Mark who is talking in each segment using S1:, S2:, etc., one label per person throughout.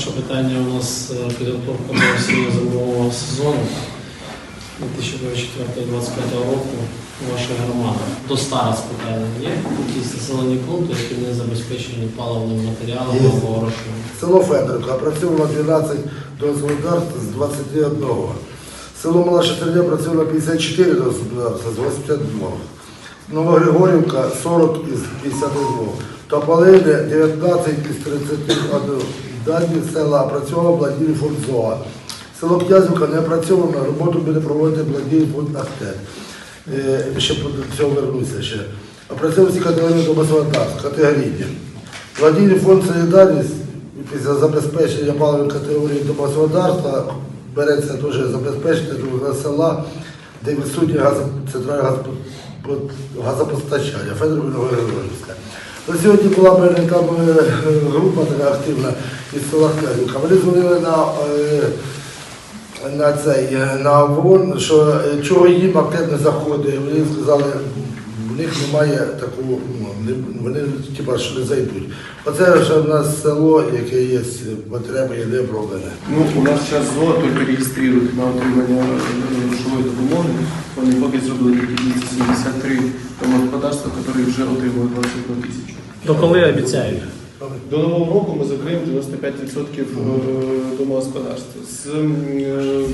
S1: Перше питання у нас е, підготовка до осінньо-зимового сезону 2024-2025 року. Ваша громада. До старост питання є якісь населені пункти, які не забезпечені паливним матеріалом
S2: Є.
S1: або грошима?
S2: Село Федорівка працювало 12 господарств з 21. Село Мала Шестерня працювало 54 господарства з 82. Новогригорівка 40 із 52. Тополине 19 із 31. Дальні села працювало благодійний фонд ЗОА. Село Князівка не працьовано, роботу буде проводити благодійний фонд Ахтет. Е, Ще до цього вернуся ще. Опрацьовують всі категорії домогосподарств, категорійні. Благодійний фонд «Солідарність» після забезпечення паливної категорії домогосподарства береться теж забезпечити до села, де відсутнє газо, центральне газопо- газопостачання, Федорові Новогригорівська. Сьогодні була там е, група така активна із села Князівка. Вони дзвонили на, е, на цей е, на ОВОН, що чого їм активно заходить. Вони сказали, них немає такого, ну, вони типа, що не зайдуть. Оце вже в нас село, яке є потреби, є не оброблене.
S3: Ну, у нас зараз ЗО тільки реєструють на отримання е, грошової допомоги. Вони поки зробили тільки 273 домогосподарства, які вже отримують 21 тисячу.
S1: До коли обіцяють?
S3: До нового року ми закриємо 95% е, домогосподарств. З м, е,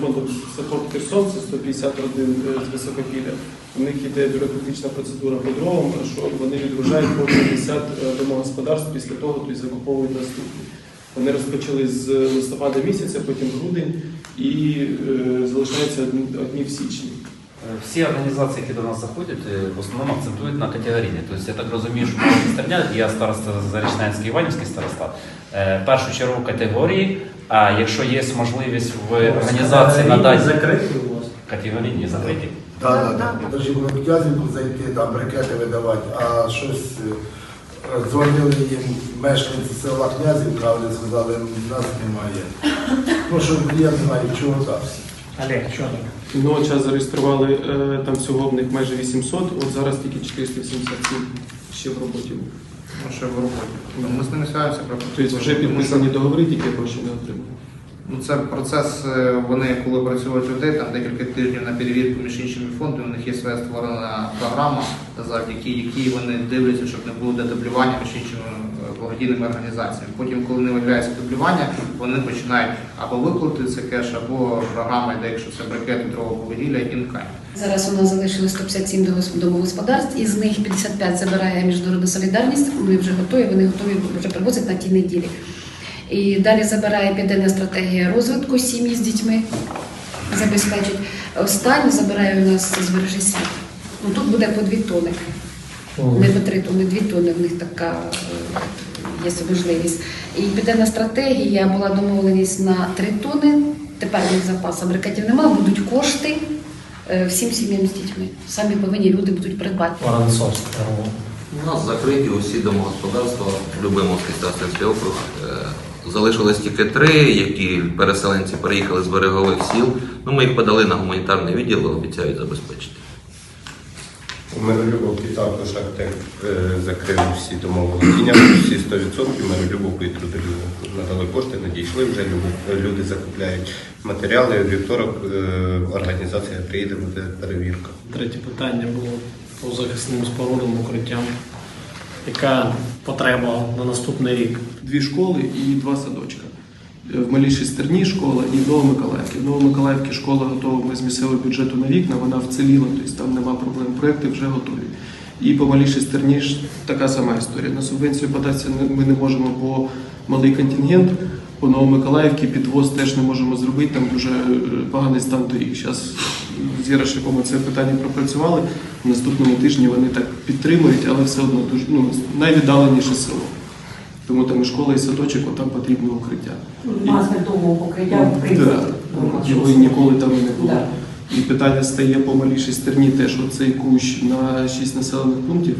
S3: фондом Сахор Херсон, це 150 родин е, з високопілля. У них йде бюрократична процедура по дровам, що вони відгружають по 50 е, домогосподарств після того, то й закуповують наступні. Вони розпочали з листопада місяця, потім грудень і залишаються одні в січні.
S4: Е, Всі організації, які до нас заходять, е, в основному акцентують на категорійні. Тобто я так розумію, що Стерня, я староста Зарічненський Іванівський староста, в першу чергу категорії, а якщо є можливість в організації надати
S1: закриті у вас.
S4: категорійні закриті.
S2: Так, так, так. Тож в Князівку зайти, там брикети видавати, а щось е, дзвонили їм мешканці села Князівка, вони сказали, нас немає. Ну, що я не знаю, чого так.
S1: Олег, що там?
S3: Ну, зараз зареєстрували е, там всього в них майже 800, от зараз тільки 487 ще в роботі.
S5: Ну, ще в роботі. Ну, Ми з ними свяжемося про
S3: Тобто вже підписані договори, тільки гроші не отримали.
S5: Ну, це процес, е, вони коли працюють людей, там декілька тижнів на перевірку між іншими фондами, у них є своя створена програма, завдяки якій вони дивляться, щоб не було дедублювання між іншими благодійними організаціями. Потім, коли не виявляється дублювання, вони починають або виплатити це кеш, або програма йде, якщо це брикети дрового вугілля, інкай.
S6: Зараз у нас залишилось 157 домогосподарств, із них 55 забирає Міжнародна солідарність. Вони вже готові, вони готові вже привозять на тій неділі. І далі забирає п'ятиденна стратегія розвитку сім'ї з дітьми, забезпечить. Останнє забирає у нас з бережі світ. Ну, тут буде по дві тони. Не по три тони, дві тони. В них така е, є можливість. І п'ятиденна стратегія була домовленість на три тони. Тепер в них запасу брикетів немає, будуть кошти е, всім сім'ям з дітьми. Самі повинні люди будуть придбати.
S7: У нас закриті усі домогосподарства, Любимовський Старостинський округ. Е, Залишилось тільки три, які переселенці переїхали з берегових сіл. Ну, ми їх подали на гуманітарний відділ, обіцяють забезпечити.
S8: У Миролюбовці також актив е, закрив всі домоволодіння, всі 100% Миролюбовку і Трудолюбовку. Надали кошти, надійшли вже люди, люди закупляють матеріали. У Вівторок е, організація приїде, буде перевірка.
S1: Третє питання було по захисним спорудам, укриттям. Яка потреба на наступний рік?
S3: Дві школи і два садочка. Малій Шестерні школа і в Новомиколаївці. В Новомиколаївці школа готова ми з місцевого бюджету на вікна, вона вціліла, тобто там нема проблем. Проекти вже готові. І по Малій Шестерні ж така сама історія. На субвенцію податися ми не можемо, бо малий контингент. По Новомиколаївці підвоз теж не можемо зробити, там дуже е, поганий стан доріг. Зараз з Ярошиком це питання пропрацювали. В наступному тижні вони так підтримують, але все одно дуже ну, найвіддаленіше село. Тому там і школа, і садочок, там потрібно укриття. І-
S9: Асфальтового покриття в принципі.
S3: його і ніколи там і не було.
S9: Да.
S3: І питання стає по малій шестерні теж оцей кущ на 6 населених пунктів.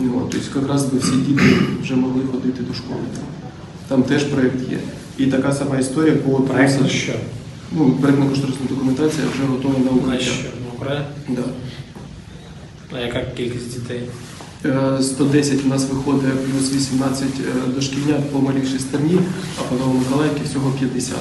S3: Ну, тобто якраз би всі діти вже могли ходити до школи. Там теж проєкт є. І така сама історія по
S1: Проект на що?
S3: Ну, проєктна кошторисна документація вже готова на
S1: На що? На Україну?
S3: Да.
S1: А яка кількість дітей?
S3: Е, 110 у нас виходить плюс 18 е, дошкільнят по малій шестерні, а по Новомиколаївці всього 50.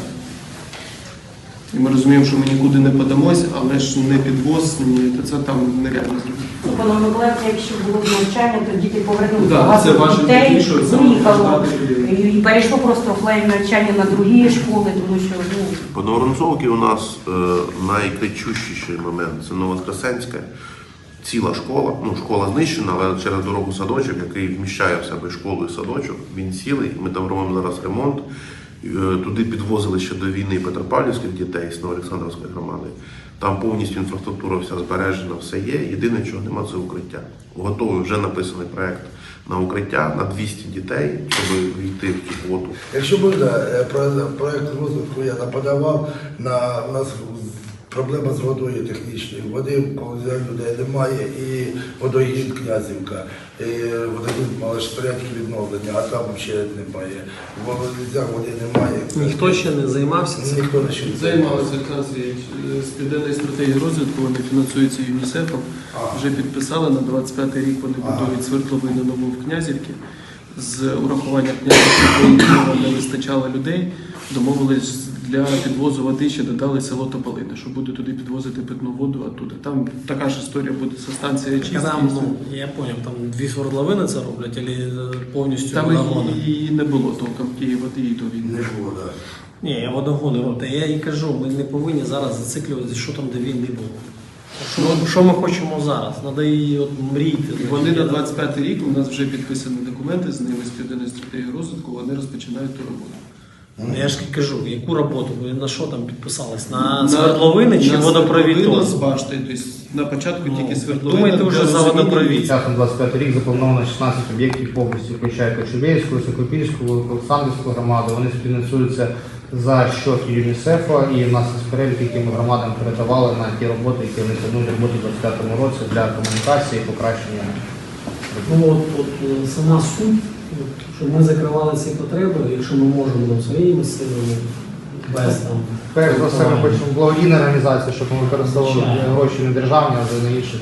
S3: І ми розуміємо, що ми нікуди не подамось, але ж не підвоз, ні, то це там нереально зробити.
S9: Ну, по Новомиколаївці, якщо було б навчання, то діти повернули
S3: Да,
S9: багато
S3: це ваше
S9: дітей,
S3: що це
S9: виїхало і перейшло просто офлайн навчання на другі школи, тому що ну,
S10: По Новоронцовці у нас е, найкричущіший момент це Новоскресенська. Ціла школа, ну школа знищена, але через дорогу садочок, який вміщає в себе школу і садочок, він цілий. Ми там робимо зараз ремонт. Е, Туди підвозили ще до війни Петропавлівських дітей з Новоолександрівської громади. Там повністю інфраструктура вся збережена, все є. Єдине, чого нема, це укриття. Готовий вже написаний проект на укриття на 200 дітей, щоб війти в цю квоту.
S2: Якщо буде про проект розвитку, я наподавав на у нас проблема з водою технічною. Води людей немає, і водогін Князівка, і водогін малошпорядки відновлення, а там ще немає. В Володязях води немає.
S1: Ніхто ще не займався цим.
S2: ніхто не ще не
S3: Займалися якраз і е, з південної стратегії розвитку, вони фінансуються ЮНІСЕФом.
S2: А.
S3: Вже підписали на 25-й рік вони
S2: Ага.
S3: будують свердловину нову в Князівці. З урахуванням Князівки не вистачало людей. Домовились для підвозу води ще додали село Тополине, що буде туди підвозити питну воду оттуда. Там така ж історія буде со станції очистки.
S1: Там, ну, я поняв, там дві свердловини це роблять, або повністю
S3: Там
S1: водогони?
S3: і не було толком Києві води і до війни.
S2: Не було, так.
S1: Ні, я водогони роблю. Я і кажу, ми не повинні зараз зациклюватися, що там, де війни було. Що, ми- що ми хочемо зараз? Треба і от мріяти.
S3: І вони на 25 рік у нас вже підписані документи з ними з південної стратегії розвитку. Вони розпочинають ту роботу.
S1: Ну, Я ж кажу, яку роботу? Ви на що там підписались? На свердловини чи
S3: на
S1: водопровід?
S3: свердловину
S1: теж?
S3: з баштою. Тобто на початку
S1: Ну,
S3: тільки свердловина.
S1: думаєте вже за
S3: розуміння.
S1: водопровід?
S5: Часом 25 рік заплановано 16 об'єктів повністю включає Кочубейську, Сокопільську, Олександрівську громаду. Вони фінансуються за счет ЮНІСЕФа і в нас є перелік, який ми громадам передавали на ті роботи, які вони планують робити у 25 році для комунікації покращення.
S1: Ну от, от е, сама суть, щоб ми закривали ці потреби, якщо ми можемо там, своїми силами, без там.
S5: Перш за все, ми хочемо благодійна організація, щоб ми використовували
S1: Звичайно.
S5: гроші не державні, а за інші.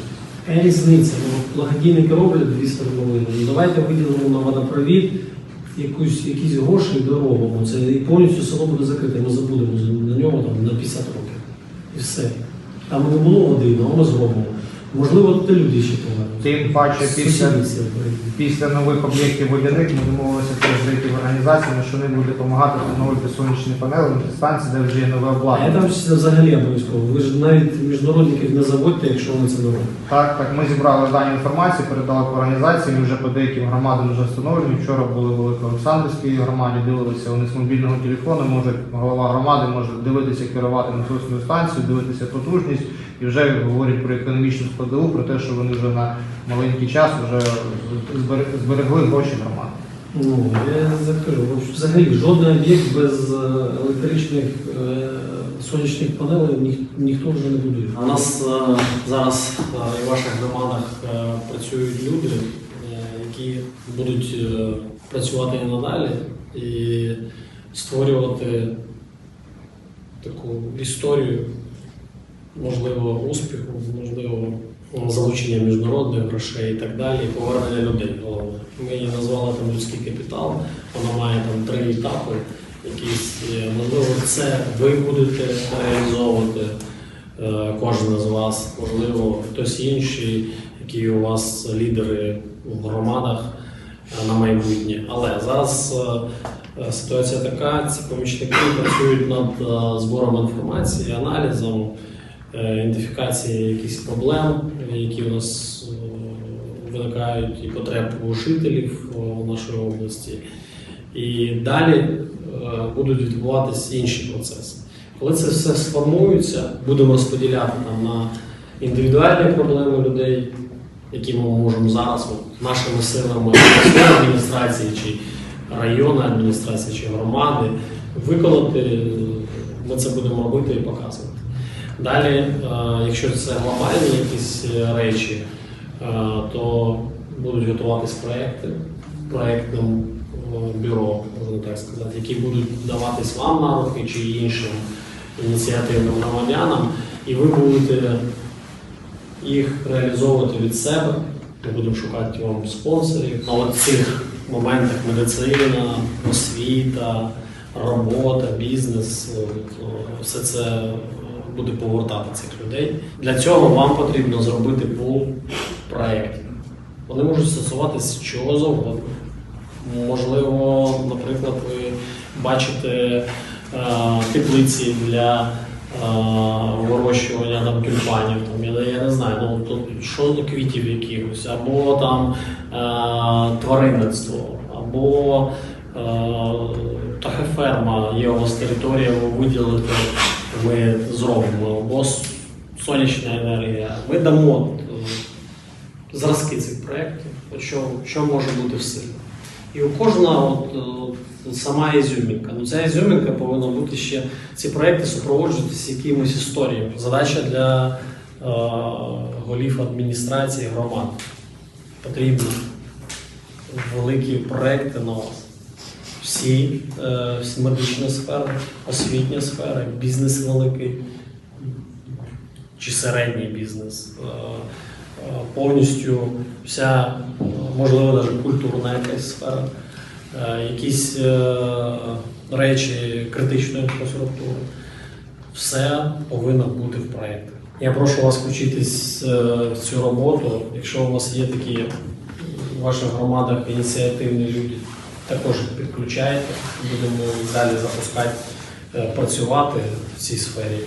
S1: Яка різниця? Ну, благодійники роблять дві свердловини. Ну, давайте виділимо на водопровід якусь, якісь гроші і доробимо. Це і повністю село буде закрите, ми забудемо за- на нього там, на 50 років. І все. Там не було води, але ми зробимо. Можливо, тут і люди ще повернуть.
S5: Тим паче після
S1: всі.
S5: Після нових об'єктів водяних ми домовилися теж з деякими організаціями, що вони будуть допомагати встановити сонячні панели на тій станції, де вже є нове
S1: А я
S5: обладнання.
S1: там ще взагалі обов'язково. Ви ж навіть міжнародників не заводьте, якщо вони це не роблять.
S5: Так, так, ми зібрали дані інформації, передали по організації, ми вже по деяким громадам вже встановлені. Вчора були в Великоолександрівській громаді, дивилися вони з мобільного телефону, може голова громади може дивитися, керувати насосною станцією, дивитися потужність і вже говорять про економічну складову, про те, що вони вже на маленький час вже зберегли гроші громади.
S1: Ну, я закажу, взагалі жодний об'єкт без е, електричних е, сонячних панелей ніх, ніхто вже не будує. У нас е, зараз е, і в ваших громадах е, працюють люди, е, які будуть е, працювати і надалі і створювати таку історію, можливо, успіху, можливо, залучення міжнародних грошей і так далі, повернення людей. Головне. Ми її назвали там людський капітал, вона має там три етапи. Якісь, е, можливо, це ви будете реалізовувати е, кожен з вас, можливо, хтось інший, які у вас лідери в громадах е, на майбутнє. Але зараз ситуація така: ці помічники працюють над збором інформації, аналізом, ідентифікації якихось проблем, які у нас е, виникають і потреб у жителів е, нашої області. І далі е, будуть відбуватися інші процеси. Коли це все сформується, будемо розподіляти там на індивідуальні проблеми людей, які ми можемо зараз от, нашими силами адміністрації чи районної адміністрації чи громади виконати. е, Ми це будемо робити і показувати. Далі, е, якщо це глобальні якісь е, речі, е, то будуть готуватись проекти проектним бюро, можна так сказати, які будуть даватись вам на руки чи іншим ініціативним громадянам, і ви будете їх реалізовувати від себе Ми будемо шукати вам спонсорів. На от цих моментах медицина, освіта, робота, бізнес, все це буде повертати цих людей. Для цього вам потрібно зробити пул проєктів. Вони можуть стосуватися чого завгодно. Можливо, наприклад, ви бачите е, теплиці для е, вирощування там, тюльпанів, там, я, я не знаю, ну, тут, що квітів якихось, або там е, тваринництво, або птахоферма, є у вас територія, ви виділите, ми зробимо, або сонячна енергія. Ми дамо е, зразки цих проєктів, що, що може бути в силі. І у кожного от, от, сама ізюмінка. Ну, ця ізюмінка повинна бути ще, ці проекти супроводжуватися якимись історіями. Задача для е, голів адміністрації громад. Потрібні великі проекти на вас. Всі, е, всі медичні сфери, освітня сфера, бізнес великий чи середній бізнес. Е, е, Повністю вся, можливо, навіть культурна якась сфера, якісь речі критичної інфраструктури. Все повинно бути в проєктах. Я прошу вас включитись в цю роботу. Якщо у вас є такі в ваших громадах ініціативні люди, також їх підключайте. Будемо далі запускати, е, працювати в цій сфері.